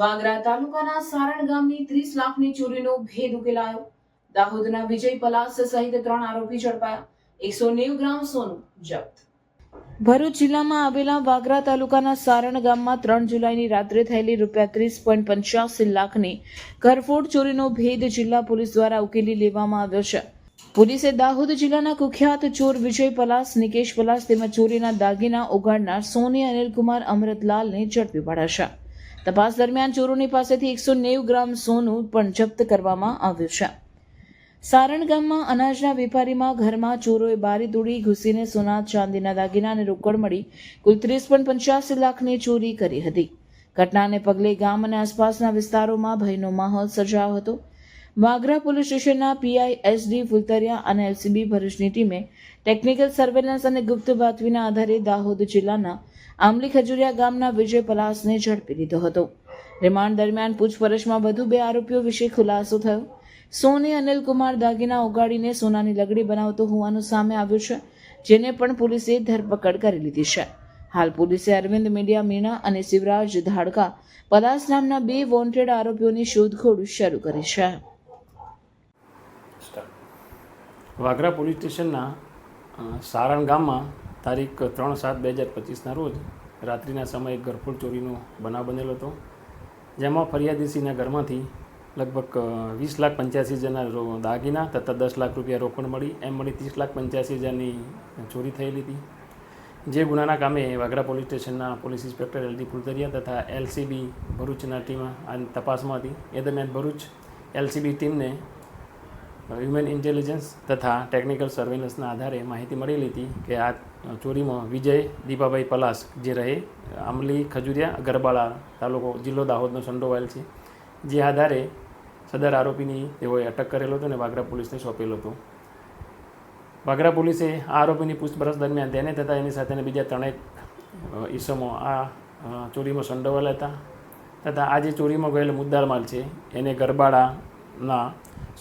વાગરા તાલુકાના સારણ ગામની ત્રીસ લાખની ચોરીનો ભેદ ઉકેલાયો. દાહોદના વિજય પલાસ સહિત ત્રણ આરોપી ઝડપાયા. એકસો નેવું ગ્રામ સોનું જપ્ત. ભરૂચ જિલ્લામાં આવેલા વાગરા તાલુકાના સારણ ગામમાં ત્રણ જુલાઈની રાત્રે થયેલી રૂપિયા ત્રીસ પોઈન્ટ પંચ્યાસી લાખની ઘરફોડ ચોરીનો ભેદ જિલ્લા પોલીસ દ્વારા ઉકેલી લેવામાં આવ્યો છે. પોલીસે દાહોદ જિલ્લાના કુખ્યાત ચોર વિજય પલાસ, નિકેશ પલાસ તેમજ ચોરીના દાગીના ઉગાડનાર સોની અનિલકુમાર અમૃતલાલને ઝડપી પાડ્યા છે. તપાસ દરમિયાન ચોરોની પાસેથી એકસો નેવું ગ્રામ સોનું પણ જપ્ત કરવામાં આવ્યું છે. સારણ ગામમાં અનાજના વેપારીમાં ઘરમાં ચોરોએ બારી તોડી ઘૂસીને સોના, ચાંદીના દાગીના અને રોકડ મળી કુલ ત્રીસ પણ પંચ્યાસી લાખની ચોરી કરી હતી. ઘટનાને પગલે ગામ અને આસપાસના વિસ્તારોમાં ભયનો માહોલ સર્જાયો હતો. વાગરા પોલીસ સ્ટેશનના પીઆઈ એસડી ફુલતરિયા અને એલસીબી ભરૂચની ટીમે ટેકનિકલ સર્વેલન્સ અને ગુપ્ત બાતમીના આધારે દાહોદ જિલ્લાના આંબલી ખજુરિયા ગામના વિજય પલાસને ઝડપી લીધો હતો. રિમાન્ડ દરમિયાન પૂછપરછમાં વધુ બે આરોપીઓ વિશે ખુલાસો થયો. સોની અનિલ કુમાર દાગીના ઉગાડીને સોનાની લગડી બનાવતો હોવાનું સામે આવ્યું છે, જેને પણ પોલીસે ધરપકડ કરી લીધી છે. હાલ પોલીસે અરવિંદ મીડિયા, મીણા અને શિવરાજ ધાડકા પલાસ નામના બે વોન્ટેડ આરોપીઓની શોધખોળ શરૂ કરી છે. વાગરા પોલીસ સ્ટેશનના સારણ ગામમાં તારીખ ત્રણ સાત બે હજાર પચીસના રોજ રાત્રિના સમયે ગરફોડ ચોરીનો બનાવ બનેલો હતો. જેમાં ફરિયાદીસીના ઘરમાંથી લગભગ વીસ લાખ પંચ્યાસી હજારના દાગીના તથા દસ લાખ રૂપિયા રોકડ મળી. એમ મળી ત્રીસ લાખ પંચ્યાસી હજારની ચોરી થયેલી હતી. જે ગુનાના કામે વાગરા પોલીસ સ્ટેશનના પોલીસ ઇન્સ્પેક્ટર એલડી ફુલતરિયા તથા એલસીબી ભરૂચના ટીમ આ તપાસમાં હતી. એ દરમિયાન ભરૂચ એલસીબી ટીમને હ્યુમન ઇન્ટેલિજન્સ તથા ટેકનિકલ સર્વેલન્સના આધારે માહિતી મળેલી હતી કે આ ચોરીમાં વિજય, દીપાભાઈ પલાસ જે રહે આંબલી ખજુરિયા, ગરબાળા તાલુકો જિલ્લો દાહોદનો સંડોવાયેલ છે. જે આધારે સદર આરોપીની તેઓએ અટક કરેલો હતો અને વાગરા પોલીસને સોંપેલો હતો. વાગરા પોલીસે આ આરોપીની પૂછપરછ દરમિયાન તેને તથા એની સાથેના બીજા ત્રણેક ઈસમો આ ચોરીમાં સંડોવાયેલા હતા. તથા આ જે ચોરીમાં ગયેલો મુદ્દામાલ છે, એને ગરબાડાના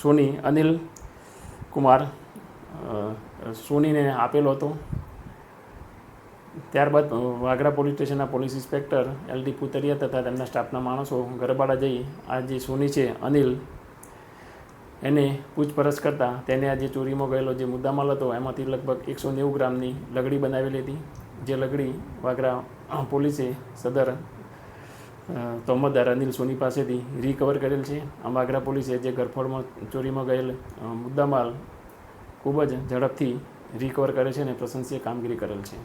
સોની અનિલ કુમાર સોનીને આપેલો હતો. ત્યારબાદ વાગરા પોલીસ સ્ટેશનના police inspector L D Putariya તથા તેમના સ્ટાફના માણસો ગરબાડા જઈ આ જે સોની છે, અનિલ, એને પૂછપરછ કરતાં તેને આ જે ચોરીમાં ગયેલો જે મુદ્દામાલ હતો, એમાંથી લગભગ એકસો નેવું ગ્રામની લગડી બનાવેલી હતી. જે લગડી વાગરા પોલીસે સદર તોમતદાર અનિલ સોની પાસેથી રિકવર કરેલ છે. આમ આગ્રા પોલીસે જે ગરફોડમાં ચોરીમાં ગયેલ મુદ્દામાલ ખૂબ જ ઝડપથી રિકવર કરે છે અને પ્રશંસીય કામગીરી કરેલ છે.